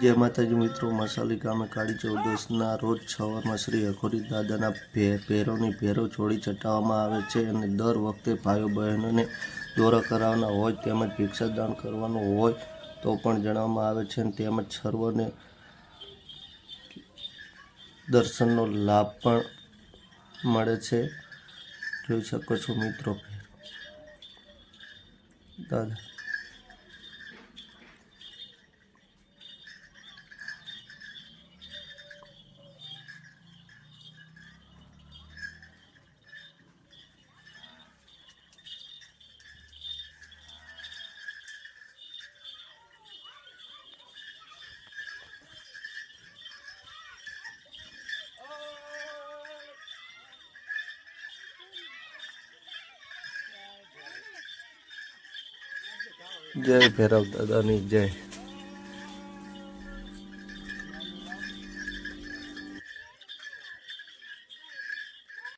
જય માતાજી મિત્રો, મસાલી ગામે કાળી ચૌદસના રોજ સવારમાં શ્રી અઘોરી દાદાના ભેરોની ભેરો છોડી ચટાવવામાં આવે છે અને દર વખતે ભાઈઓ બહેનોને દોરા કરાવવાના હોય તેમજ ભિક્ષાદાન કરવાનું હોય તો પણ જણાવવામાં આવે છે અને તેમજ સર્વને દર્શનનો લાભ પણ મળે છે. જોઈ શકો છો મિત્રો દાદા. જય ભૈરવ દાદાની જય.